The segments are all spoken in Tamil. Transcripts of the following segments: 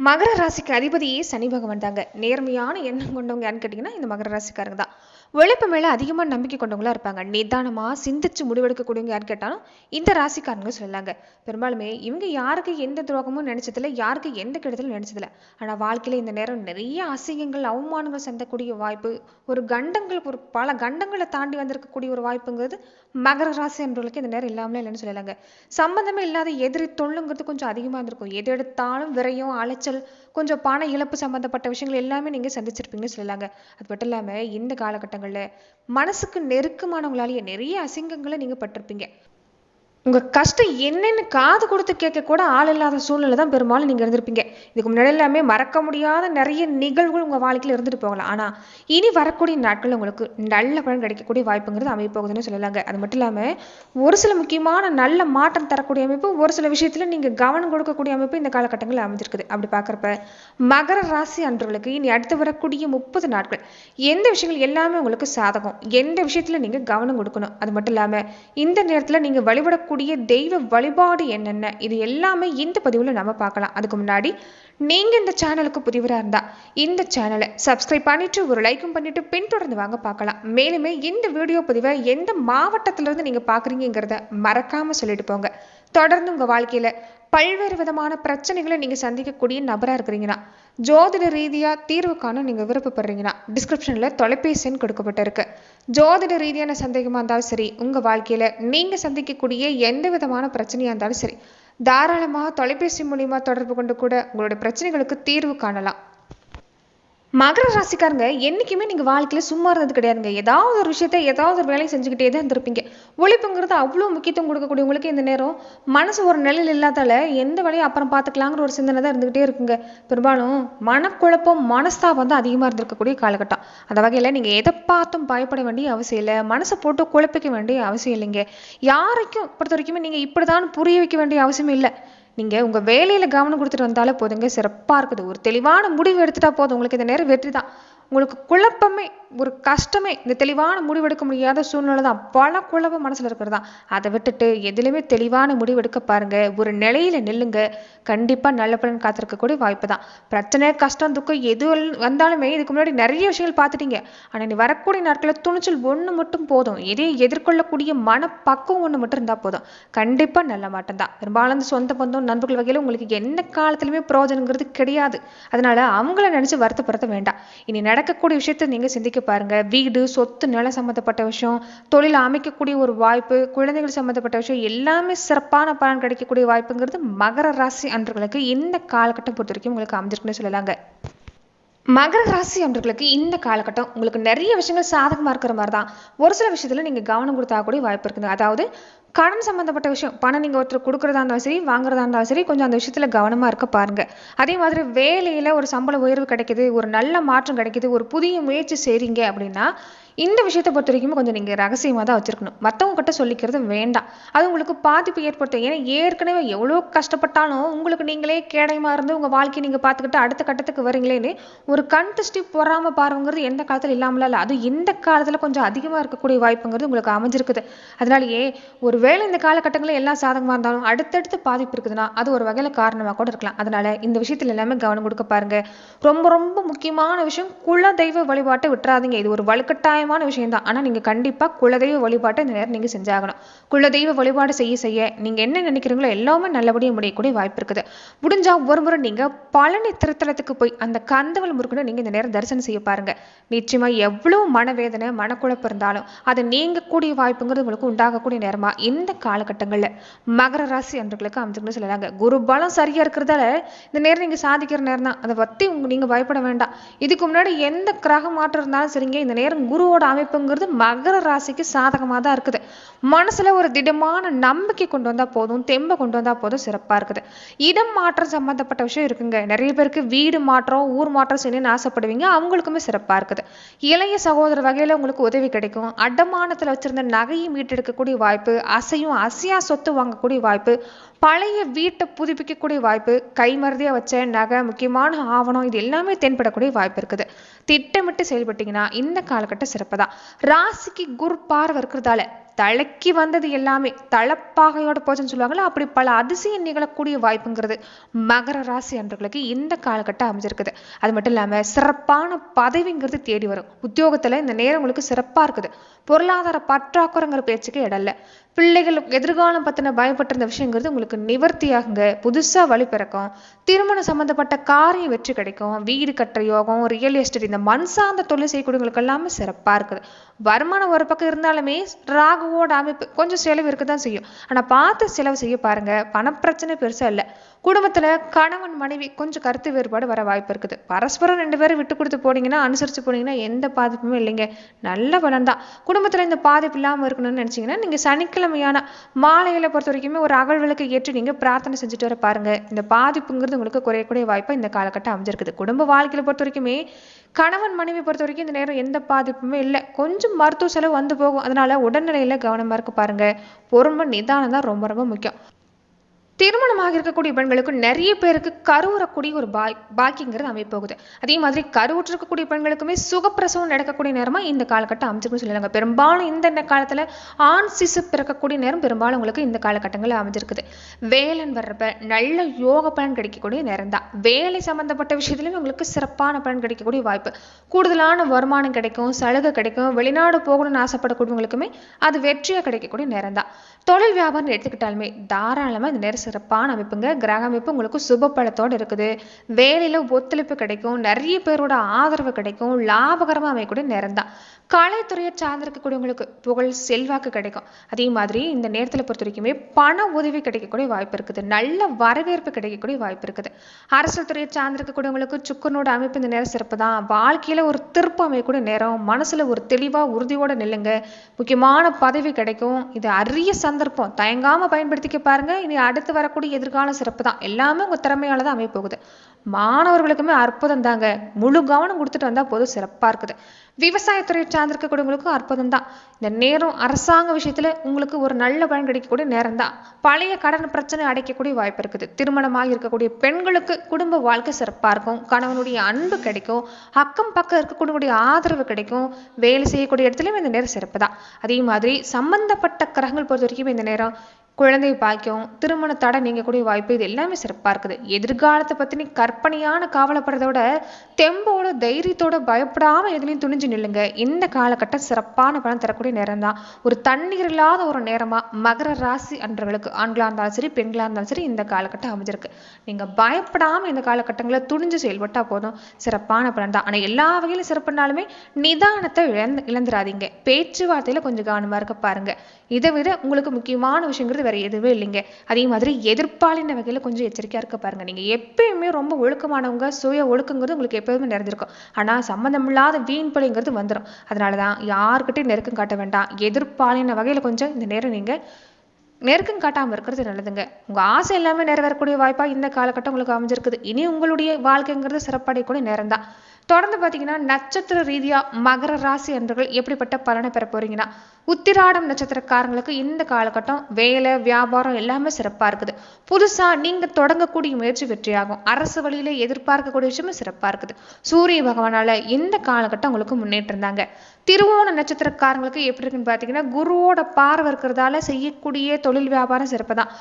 மகர ராசிக்கு அதிபதியே சனி பகவான் தாங்க. நேர்மையான எண்ணம் கொண்டவங்க யாருன்னு கேட்டிங்கன்னா இந்த மகர ராசிக்காரங்க தான். உழைப்பு மேலே அதிகமாக நம்பிக்கை கொண்டவங்களா இருப்பாங்க. நிதானமாக சிந்திச்சு முடிவெடுக்கக்கூடியவங்க யார் கேட்டாலும் இந்த ராசிக்காரங்க சொல்லலாங்க பெரும்பாலுமே இவங்க யாருக்கு எந்த துரோகமும் நினைச்சதில்ல யாருக்கு எந்த கெடுதலும் நினைச்சதில்ல. ஆனால் வாழ்க்கையில் இந்த நேரம் நிறைய அசிங்கங்கள் அவமானங்கள் சந்தக்கூடிய வாய்ப்பு ஒரு கண்டங்கள் ஒரு பல கண்டங்களை தாண்டி வந்திருக்கக்கூடிய ஒரு வாய்ப்புங்கிறது மகர ராசி என்றவர்களுக்கு இந்த நேரம் இல்லாமலே இல்லைன்னு சொல்லலாங்க சம்பந்தமே இல்லாத எதிரி தொல்லுங்கிறது கொஞ்சம் அதிகமாக இருந்திருக்கும். எது எடுத்தாலும் விரையும் அலைச்சல் கொஞ்சம் பண இழப்பு சம்பந்தப்பட்ட விஷயங்கள் எல்லாமே நீங்கள் சந்திச்சிருப்பீங்கன்னு சொல்லலாங்க. அது மட்டும் இல்லாமல் இந்த காலகட்டங்களில் மனசுக்கு நெருக்கமானவங்களாலேயே நிறைய அசிங்கங்களை நீங்கள் பட்டிருப்பீங்க. உங்கள் கஷ்டம் என்னென்னு காது கொடுத்து கேட்க கூட ஆள் இல்லாத சூழ்நிலை தான் பெரும்பாலும் நீங்கள் இருந்திருப்பீங்க. இதுக்கு முன்னாடி எல்லாமே மறக்க முடியாத நிறைய நிகழ்வுகள் உங்கள் வாழ்க்கையில் இருந்துட்டு போகலாம். ஆனால் இனி வரக்கூடிய நாட்கள் உங்களுக்கு நல்ல பலன் கிடைக்கக்கூடிய வாய்ப்புங்கிறது அமைய போகுதுன்னு சொல்லலாங்க. அது மட்டும் இல்லாமல் ஒரு சில முக்கியமான நல்ல மாற்றம் தரக்கூடிய அமைப்பு ஒரு சில விஷயத்தில் நீங்கள் கவனம் கொடுக்கக்கூடிய அமைப்பு இந்த காலகட்டங்களில் அமைஞ்சிருக்குது. அப்படி பார்க்குறப்ப மகர ராசி அன்றவர்களுக்கு இனி அடுத்து வரக்கூடிய முப்பது நாட்கள் எந்த விஷயங்கள் எல்லாமே உங்களுக்கு சாதகம்? எந்த விஷயத்தில் நீங்கள் கவனம் கொடுக்கணும்? அது மட்டும் இல்லாமல் இந்த நேரத்தில் நீங்கள் வழிபடக்கூடிய தெய்வ வழிபாடு என்னென்ன? இது எல்லாமே இந்த பதிவில் நம்ம பார்க்கலாம். அதுக்கு முன்னாடி நீங்கள் இந்த சேனலுக்கு புதிவராக இருந்தால் இந்த சேனலை சப்ஸ்கிரைப் பண்ணிட்டு ஒரு லைக்கும் பண்ணிட்டு பின்தொடர்ந்து வாங்க பார்க்கலாம். மேலுமே இந்த வீடியோ பதிவை எந்த மாவட்டத்திலிருந்து நீங்கள் பார்க்குறீங்கிறத மறக்காமல் சொல்லிட்டு போங்க. தொடர்ந்து உங்கள் வாழ்க்கையில் பல்வேறு விதமான பிரச்சனைகளை நீங்கள் சந்திக்கக்கூடிய நபராக இருக்கிறீங்கன்னா ஜோதிட ரீதியாக தீர்வு காண நீங்கள் விருப்பப்படுறீங்கன்னா டிஸ்கிரிப்ஷனில் தொலைபேசின்னு கொடுக்கப்பட்டிருக்கு. ஜோதிட ரீதியான சந்தேகமாக இருந்தாலும் சரி உங்கள் வாழ்க்கையில் நீங்கள் சந்திக்கக்கூடிய எந்த விதமான பிரச்சனையாக இருந்தாலும் சரி தாராளமாக தொலைபேசி மூலிமா தொடர்பு கொண்டு கூட உங்களுடைய பிரச்சனைகளுக்கு தீர்வு காணலாம். மகர ராசிக்காரங்க என்றைக்குமே நீங்கள் வாழ்க்கையில் சும்மா இருந்தது கிடையாதுங்க. ஏதாவது ஒரு விஷயத்த ஏதாவது ஒரு வேலையை செஞ்சுக்கிட்டே தான் இருந்திருப்பீங்க. உழைப்புங்கிறது அவ்வளோ முக்கியத்துவம் கொடுக்கக்கூடியவங்களுக்கு இந்த நேரம். மனசு ஒரு நிலையில் இல்லாதால எந்த வேலையும் அப்புறம் பார்த்துக்கலாங்கிற ஒரு சிந்தனை தான் இருந்துகிட்டே இருக்குங்க. பெரும்பாலும் மனக்குழப்பம் மனஸ்தாபம் தான் அதிகமாக இருந்திருக்கக்கூடிய காலகட்டம். அந்த வகையில் நீங்கள் எதை பார்த்தும் பயப்பட வேண்டிய அவசியம் இல்லை. மனசை போட்டு குழப்பிக்க வேண்டிய அவசியம் இல்லைங்க. யாருக்கும் பொறுத்த வரைக்குமே நீங்கள் இப்படி தான் புரிய வைக்க வேண்டிய அவசியமே இல்லை. நீங்கள் உங்கள் வேலையில் கவனம் கொடுத்துட்டு வந்தாலே போதுங்க. சிறப்பாக இருக்குது. ஒரு தெளிவான முடிவு எடுத்துட்டா போதும். உங்களுக்கு இந்த நேரம் வெற்றி தான் உங்களுக்கு குழப்பமே ஒரு கஷ்டமே இந்த தெளிவான முடிவெடுக்க முடியாத சூழ்நிலை தான். பல குழப்பம் மனசில் இருக்கிறது தான் அதை விட்டுட்டு எதுலையுமே தெளிவான முடிவெடுக்க பாருங்க. ஒரு நிலையில் நில்லுங்க. கண்டிப்பாக நல்ல பலன் காத்திருக்கக்கூடிய வாய்ப்பு தான் பிரச்சனை கஷ்டம் துக்கம் எது வந்தாலுமே இதுக்கு முன்னாடி நிறைய விஷயங்கள் பார்த்துட்டீங்க. ஆனால் நீ வரக்கூடிய நாட்களில் துணிச்சல் ஒன்று மட்டும் போதும். எதையும் எதிர்கொள்ளக்கூடிய மனப்பக்குவம் ஒன்று மட்டும் இருந்தால் போதும். கண்டிப்பாக நல்ல மாட்டம் தான். பெரும்பாலும் சொந்த பந்தம் நண்பர்கள் வகையில் உங்களுக்கு எந்த காலத்துலையுமே பிரயோஜனங்கிறது கிடையாது. அதனால அவங்கள நினச்சி வருத்தப்படுத்த வேண்டாம். இனி நடக்கக்கூடிய விஷயத்தை நீங்கள் சிந்திக்க பாருங்க. வீடு சொத்து நிலம் சம்மந்தப்பட்ட விஷயம் தொழில் அமைக்கக்கூடிய ஒரு வாய்ப்பு குழந்தைகள் சம்மந்தப்பட்ட விஷயம் எல்லாமே சிறப்பான பலன் கிடைக்கக்கூடிய வாய்ப்புங்கிறது மகர ராசி அன்றர்களுக்கு இந்த காலகட்டம் பொறுத்த வரைக்கும் உங்களுக்கு அமைஞ்சிருக்குன்னு சொல்லலாங்க. மகர ராசி அன்றர்களுக்கு இந்த காலகட்டம் உங்களுக்கு நிறைய விஷயங்கள் சாதகமாக இருக்கிற மாதிரி தான் ஒரு சில விஷயத்தில் நீங்கள் கவனம் கொடுத்தா கூட வாய்ப்பு இருக்குது அதாவது கடன் சம்மந்தப்பட்ட விஷயம். பணம் நீங்கள் ஒருத்தர் கொடுக்குறதா இருந்தாலும் சரி வாங்குறதா இருந்தாலும் சரி கொஞ்சம் அந்த விஷயத்தில் கவனமாக இருக்க பாருங்க. அதே மாதிரி வேலையில் ஒரு சம்பள உயர்வு கிடைக்குது ஒரு நல்ல மாற்றம் கிடைக்குது ஒரு புதிய முயற்சி செய்கிறீங்க அப்படின்னா இந்த விஷயத்தை பொறுத்த வரைக்கும் கொஞ்சம் நீங்கள் ரகசியமாக தான் வச்சுருக்கணும். மற்றவங்ககிட்ட சொல்லிக்கிறது வேண்டாம். அது உங்களுக்கு பாதிப்பு ஏற்படுத்தும். ஏன்னா ஏற்கனவே எவ்வளோ கஷ்டப்பட்டாலும் உங்களுக்கு நீங்களே கேடயமாக இருந்து உங்கள் வாழ்க்கையை நீங்கள் பார்த்துக்கிட்டு அடுத்த கட்டத்துக்கு வரீங்களேன்னு ஒரு கண் திருஷ்டி பொறாமல் பாருங்கிறது எந்த காலத்தில் இல்லாமல் இல்லை அது இந்த காலத்தில் கொஞ்சம் அதிகமாக இருக்கக்கூடிய வாய்ப்புங்கிறது உங்களுக்கு அமைஞ்சிருக்குது. அதனாலேயே ஒரு ஒருவேளை இந்த காலகட்டங்களில் எல்லாம் சாதகமாக இருந்தாலும் அடுத்தடுத்து பாதிப்பு இருக்குதுன்னா அது ஒரு வகையில் காரணமாக கூட இருக்கலாம். அதனால இந்த விஷயத்தில் எல்லாமே கவனம் கொடுக்க பாருங்க. ரொம்ப ரொம்ப முக்கியமான விஷயம் குல தெய்வ வழிபாட்டை விட்டுறாதீங்க. இது ஒரு வலுக்கட்டாயமான விஷயம் தான் ஆனால் நீங்கள் கண்டிப்பாக குலதெய்வ வழிபாட்டை இந்த நேரம் நீங்கள் செஞ்சாகணும். குலதெய்வ வழிபாடு செய்ய செய்ய நீங்கள் என்ன நினைக்கிறீங்களோ எல்லாமே நல்லபடியாக முடியக்கூடிய வாய்ப்பு இருக்குது. முடிஞ்சா ஒரு முறை நீங்கள் பழனி திருத்தலத்துக்கு போய் அந்த கந்தவல் முருகனை நீங்கள் இந்த நேரம் தரிசனம் செய்ய பாருங்க. நிச்சயமா எவ்வளோ மனவேதனை மனக்குழப்பம் இருந்தாலும் அதை நீங்கக்கூடிய வாய்ப்புங்கிறது உங்களுக்கு உண்டாகக்கூடிய நேரமா இந்த காலகட்டங்களில் மகர ராசி அன்றுகளுக்கு அமைச்சுன்னு சொல்லுறாங்க குரு பலம் சரியா இருக்கிறதால இந்த நேரம் நீங்க சாதிக்கிற நேரம் தான். அதை பத்தி உங்க நீங்க பயப்பட வேண்டாம். இதுக்கு முன்னாடி எந்த கிரக மாற்றம் இருந்தாலும் சரிங்க. இந்த நேரம் குருவோட அமைப்புங்கிறது மகர ராசிக்கு சாதகமாக தான் இருக்குது. மனசில் ஒரு திடமான நம்பிக்கை கொண்டு வந்தால் போதும் தெம்பை கொண்டு வந்தால் போதும் சிறப்பாக இருக்குது. இடம் மாற்றம் சம்மந்தப்பட்ட விஷயம் இருக்குங்க. நிறைய பேருக்கு வீடு மாற்றம் ஊர் மாற்றம் செய்யணும்னு ஆசைப்படுவீங்க. அவங்களுக்குமே சிறப்பாக இருக்குது. இளைய சகோதர வகையில் உங்களுக்கு உதவி கிடைக்கும். அடமானத்தில் வச்சுருந்த நகையை மீட்டெடுக்கக்கூடிய வாய்ப்பு அசையும் அசையா சொத்து வாங்கக்கூடிய வாய்ப்பு பழைய வீட்டை புதுப்பிக்கக்கூடிய வாய்ப்பு கைமருதியாக வச்ச நகை முக்கியமான ஆவணம் இது எல்லாமே தென்படக்கூடிய வாய்ப்பு இருக்குது. திட்டமிட்டு செயல்பட்டீங்கன்னா இந்த காலகட்டம் சிறப்பு தான் ராசிக்கு குரு பார்வை இருக்கிறதால தலைக்கு வந்தது எல்லாமே. தளப்பாகையோட போச்சுன்னு சொல்லுவாங்களா அப்படி பல அதிசயம் நிகழக்கூடிய வாய்ப்புங்கிறது மகர ராசி அன்றர்களுக்கு இந்த காலகட்டம் அமைஞ்சிருக்குது. அது மட்டும் இல்லாமல் சிறப்பான பதவிங்கிறது தேடி வரும். உத்தியோகத்தில் இந்த நேரம் உங்களுக்கு சிறப்பாக இருக்குது. பொருளாதார பற்றாக்குறைங்கிற பேச்சுக்கு இடம் இல்லை. பிள்ளைகள் எதிர்காலம் பற்றின பயப்பட்டிருந்த விஷயங்கிறது உங்களுக்கு நிவர்த்தியாகுங்க. புதுசாக வழி பிறக்கும். திருமணம் சம்மந்தப்பட்ட காரியம் வெற்றி கிடைக்கும். வீடு கட்டுற யோகம் ரியல் எஸ்டேட் இந்த மண் சார்ந்த தொழில் செய்யக்கூடியவங்களுக்கு எல்லாமே சிறப்பாக இருக்குது. வருமானம் ஒரு பக்கம் இருந்தாலுமே ராகுவோட அமைப்பு கொஞ்சம் செலவு இருக்க தான் செய்யும். ஆனால் பார்த்து செலவு செய்ய பாருங்கள் பணப்பிரச்சனை பெருசாக இல்லை. குடும்பத்தில் கணவன் மனைவி கொஞ்சம் கருத்து வேறுபாடு வர வாய்ப்பு இருக்குது. பரஸ்பரம் ரெண்டு பேரும் விட்டு கொடுத்து போனீங்கன்னா அனுசரித்து போனீங்கன்னா எந்த பாதிப்புமே இல்லைங்க. நல்ல பலன் தான். குடும்பத்தில் இந்த பாதிப்பு இல்லாமல் இருக்கணும்னு நினச்சீங்கன்னா நீங்கள் சனிக்கிழமை சனிக்கிழமையான மாலையில பொறுத்த வரைக்குமே ஒரு அகல் விளக்கு ஏற்றி நீங்க பிரார்த்தனை செஞ்சுட்டு வர பாருங்க. இந்த பாதிப்புங்கிறது உங்களுக்கு குறையக்கூடிய வாய்ப்பாக இந்த காலகட்டம் அமைஞ்சிருக்குது. குடும்ப வாழ்க்கையில பொறுத்த வரைக்குமே கணவன் மனைவி பொறுத்த வரைக்கும் இந்த நேரம் எந்த பாதிப்புமே இல்லை. கொஞ்சம் மருத்துவ செலவு வந்து போகும். அதனால உடல்நிலையில கவனமா இருக்க பாருங்க. பொறுமை நிதானம் தான் ரொம்ப ரொம்ப முக்கியம். திருமணமாக இருக்கக்கூடிய பெண்களுக்கு நிறைய பேருக்கு கருவுறக்கூடிய ஒரு பாய் பாக்கிங்கிறது அமைப்போகுது அதே மாதிரி கருவுற்றிருக்கக்கூடிய பெண்களுக்குமே சுகப்பிரசவம் நடக்கக்கூடிய நேரமாக இந்த காலகட்டம் அமைஞ்சிருக்குன்னு சொல்லுவாங்க பெரும்பாலும் இந்த காலத்தில் ஆண் சிசு பிறக்கக்கூடிய நேரம் பெரும்பாலும் உங்களுக்கு இந்த காலகட்டங்களில் அமைஞ்சிருக்குது. வேலன் வர்றப்ப நல்ல யோக பலன் கிடைக்கக்கூடிய நேரம் தான் வேலை சம்பந்தப்பட்ட விஷயத்துலையும் உங்களுக்கு சிறப்பான பலன் கிடைக்கக்கூடிய வாய்ப்பு. கூடுதலான வருமானம் கிடைக்கும் சலுகை கிடைக்கும் வெளிநாடு போகணும்னு ஆசைப்படக்கூடியவங்களுக்குமே அது வெற்றியாக கிடைக்கக்கூடிய நேரம் தான் தொழில் வியாபாரம் எடுத்துக்கிட்டாலுமே தாராளமாக இந்த நேரம் சிறப்பான அமைப்புங்க. கிரக அமைப்பு உங்களுக்கு சுப பலத்தோட இருக்குது. வேலையில் ஒத்துழைப்பு கிடைக்கும். நிறைய பேரோட ஆதரவு கிடைக்கும். லாபகரமா அமையக்கூடிய நேரம் தான். கலைத்துறையை சார்ந்திருக்கக்கூடியவங்களுக்கு புகழ் செல்வாக்கு கிடைக்கும். அதே மாதிரி இந்த நேரத்தில் பொறுத்த வரைக்குமே பண உதவி கிடைக்கக்கூடிய வாய்ப்பு இருக்குது. நல்ல வரவேற்பு கிடைக்கக்கூடிய வாய்ப்பு இருக்குது. அரசியல் துறையை சார்ந்திருக்கக்கூடியவங்களுக்கு சுக்கரனோட அமைப்பு இந்த நேரம் சிறப்பு தான். வாழ்க்கையில ஒரு திருப்பம் அமையக்கூடிய நேரம். மனசுல ஒரு தெளிவா உறுதியோட நில்லுங்க. முக்கியமான பதவி கிடைக்கும். இது அரிய சந்தர்ப்பம். தயங்காம பயன்படுத்திக்க பாருங்க. இனி அடுத்து வரக்கூடிய எதிர்காலம் சிறப்பு தான். எல்லாமே உங்க திறமையால் தான் அமைய போகுது மாணவர்களுக்குமே அற்புதம் தாங்க. முழு கவனம் கொடுத்துட்டு வந்தால் போதும் சிறப்பா இருக்குது. விவசாயத்துறை சார்ந்திருக்கக்கூடியவங்களுக்கும் அற்புதம் தான். இந்த நேரம் அரசாங்க விஷயத்துல உங்களுக்கு ஒரு நல்ல பலன் கிடைக்கக்கூடிய நேரம் தான். பழைய கடன் பிரச்சனை அடைக்கக்கூடிய வாய்ப்பு இருக்குது. திருமணமாக இருக்கக்கூடிய பெண்களுக்கு குடும்ப வாழ்க்கை சிறப்பா இருக்கும். கணவனுடைய அன்பு கிடைக்கும். அக்கம் பக்கம் இருக்கக்கூடிய ஆதரவு கிடைக்கும். வேலை செய்யக்கூடிய இடத்துலயும் இந்த நேரம் சிறப்பு தான். அதே மாதிரி சம்பந்தப்பட்ட கிரகங்கள் பொறுத்த வரைக்கும் இந்த நேரம் குழந்தை பாக்கியம் திருமண தடை நீங்கக்கூடிய வாய்ப்பு இது எல்லாமே சிறப்பாக இருக்குது. எதிர்காலத்தை பற்றின கற்பனையான காவலப்படுறதோட தெம்போட தைரியத்தோட பயப்படாமல் எதுலையும் துணிஞ்சு நில்லுங்க. இந்த காலகட்டம் சிறப்பான பலன் தரக்கூடிய நேரம் தான் ஒரு தண்ணீர் இல்லாத ஒரு நேரமாக மகர ராசி அன்றவர்களுக்கு ஆண்களாக இருந்தாலும் சரி பெண்களாக இருந்தாலும் சரி இந்த காலகட்டம் அமைஞ்சிருக்கு. நீங்கள் பயப்படாமல் இந்த காலகட்டங்களில் துணிஞ்சு செயல்பட்டா போதும். சிறப்பான பலன் தான் ஆனால் எல்லா வகையிலும் சிறப்புனாலுமே நிதானத்தை இழந்து இழந்துடாதீங்க பேச்சுவார்த்தையில் கொஞ்சம் கவனமாக இருக்க பாருங்கள் இதை விட உங்களுக்கு முக்கியமான விஷயங்கிறது வேறு எதுவுமே இல்லைங்க. அதே மாதிரி எதிர்ப்பாளின வகையில கொஞ்சம் எச்சரிக்கையா இருக்க பாருங்க. நீங்க எப்பயுமே ரொம்ப ஒழுக்கமானவங்க சுய ஒழுக்கங்கிறது உங்களுக்கு எப்போதுமே நிறைஞ்சிருக்கும் ஆனா சம்மந்தமில்லாத வீண் பழிங்கிறது வந்துடும் அதனாலதான் யாருக்கிட்டையும் நெருக்கம் காட்ட வேண்டாம். எதிர்ப்பாளின வகையில கொஞ்சம் இந்த நேரம் நீங்க நெருக்கம் காட்டாம இருக்கிறது நல்லதுங்க. உங்க ஆசை எல்லாமே நிறைவேறக்கூடிய வாய்ப்பா இந்த காலகட்டம் உங்களுக்கு அமைஞ்சிருக்குது. இனி உங்களுடைய வாழ்க்கைங்கிறது சிறப்படையக்கூடிய நேரம் தான் தொடர்ந்து பார்த்தீங்கன்னா நட்சத்திர ரீதியா மகர ராசி அன்பர்கள் எப்படிப்பட்ட பலனை பெற போறீங்கன்னா உத்திராடம் நட்சத்திரக்காரங்களுக்கு இந்த காலகட்டம் வேலை வியாபாரம் எல்லாமே சிறப்பா இருக்குது. புதுசா நீங்க தொடங்கக்கூடிய முயற்சி வெற்றியாகும். அரசு வழியில எதிர்பார்க்கக்கூடிய விஷயமும் சிறப்பா இருக்குது. சூரிய பகவானால இந்த காலகட்டம் உங்களுக்கு முன்னேற்றம் திருவோண நட்சத்திரக்காரங்களுக்கு எப்படி இருக்குன்னு பார்த்தீங்கன்னா குருவோட பார்வை இருக்கிறதால செய்யக்கூடிய தொழில் வியாபாரம் சிறப்பு தான்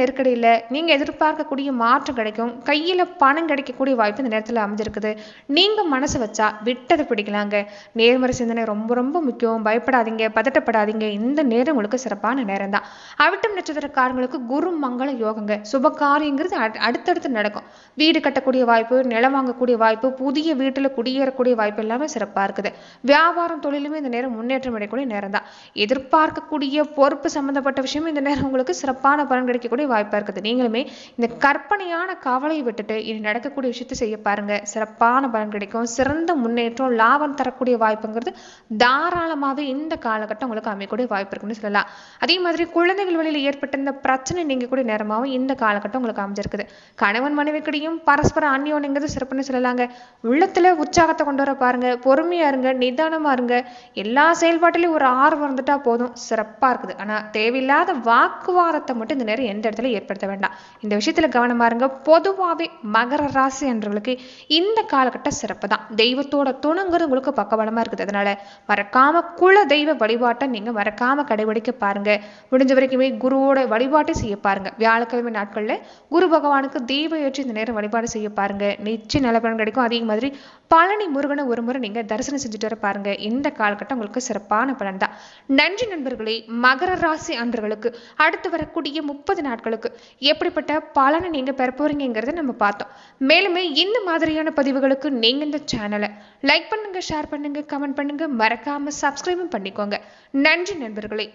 நெருக்கடி இல்ல நீங்க எதிர்பார்க்கக்கூடிய மாற்றம் கிடைக்கும். கையில பணம் கிடைக்கக்கூடிய வாய்ப்பு இந்த நேரத்துல அமைஞ்சிருக்குது. நீங்கள் மனசு வச்சா விட்டதை பிடிக்கலாங்க. நேர்மறை சிந்தனை ரொம்ப ரொம்ப முக்கியம். பயப்படாதீங்க பதட்டப்படாதீங்க. இந்த நேரம் உங்களுக்கு சிறப்பான நேரம் தான் அவிட்டம் நட்சத்திரக்காரங்களுக்கு குரு மங்கள யோகங்க. சுப காரியங்கிறது அடு- அடுத்தடுத்து நடக்கும். வீடு கட்டக்கூடிய வாய்ப்பு நிலம் வாங்கக்கூடிய வாய்ப்பு புதிய வீட்டில் குடியேறக்கூடிய வாய்ப்பு எல்லாமே சிறப்பாக இருக்குது. வியாபாரம் தொழிலுமே இந்த நேரம் முன்னேற்றம் அடையக்கூடிய நேரம் தான் எதிர்பார்க்கக்கூடிய பொறுப்பு சம்பந்தப்பட்ட விஷயமும் இந்த நேரம் உங்களுக்கு சிறப்பான பலன் கிடைக்கக்கூடிய வாய்ப்பாக இருக்குது. நீங்களுமே இந்த கற்பனையான கவலையை விட்டுட்டு இனி நடக்கக்கூடிய விஷயத்தை செய்ய பாருங்க. சிறப்பான பலன் கிடைக்கும். சிறந்த முன்னேற்றம் லாபம் தரக்கூடிய வாய்ப்புங்கிறது தாராளமாவே இந்த காலகட்டம் உங்களுக்கு அமையக்கூடிய வாய்ப்பு இருக்குன்னு சொல்லலாம். அதே மாதிரி குழந்தைகள் வழியில் ஏற்பட்ட இந்த பிரச்சனை நீங்கக்கூடிய நேரமாகவும் இந்த காலகட்டம் உங்களுக்கு அமைஞ்சிருக்குது. கணவன் மனைவிக்கிடையும் பரஸ்பர அந்யோன்யங்கிறது சிறப்புன்னு சொல்லலாங்க. உள்ளத்துல உற்சாகத்தை கொண்டு வர பாருங்க. பொறுமையா இருங்க நிதானமா இருங்க. எல்லா செயல்பாட்டிலையும் ஒரு ஆர்வம் இருந்துட்டா போதும். சிறப்பா இருக்குது. ஆனா தேவையில்லாத வாக்குவாதத்தை மட்டும் இந்த நேரம் எந்த இடத்துல ஏற்படுத்த வேண்டாம். இந்த விஷயத்துல கவனமா இருங்க. பொதுவாவே மகர ராசி என்றவர்களுக்கு இந்த காலகட்டம் வழிபாட்ட சிறப்பு தான். தெய்வத்தோட துணைங்கிறது உங்களுக்கு பக்கபலமாக இருக்குது. அதனால மறக்காம குல தெய்வ வழிபாட்டை நீங்க மறக்காம கடைபிடிக்க பாருங்க. முடிஞ்ச வரைக்குமே குருவோட வழிபாட்டை செய்ய பாருங்க. வியாழக்கிழமை நாட்கள்ல குரு பகவானுக்கு தீப ஏற்றி இந்த நேரம் வழிபாடு செய்ய பாருங்க. நிச்சயம் நல்ல பலன் கிடைக்கும். அதே மாதிரி பழனி முருகனை ஒரு முறை நீங்க தரிசனம் செஞ்சுட்டு வர பாருங்க. இந்த காலகட்டம் உங்களுக்கு சிறப்பான பலன் தான். நன்றி நண்பர்களே. மகர ராசி அன்பர்களுக்கு அடுத்து வரக்கூடிய முப்பது நாட்களுக்கு எப்படிப்பட்ட பலனை நீங்க பெற போறீங்கிறத நம்ம பார்த்தோம். மேலுமே இந்த மாதிரியான பதிவுகளுக்கு நீங்க இந்த சேனலை லைக் பண்ணுங்க ஷேர் பண்ணுங்க கமெண்ட் பண்ணுங்க. மறக்காம சப்ஸ்கிரைபும் பண்ணிக்கோங்க. நன்றி நண்பர்களே.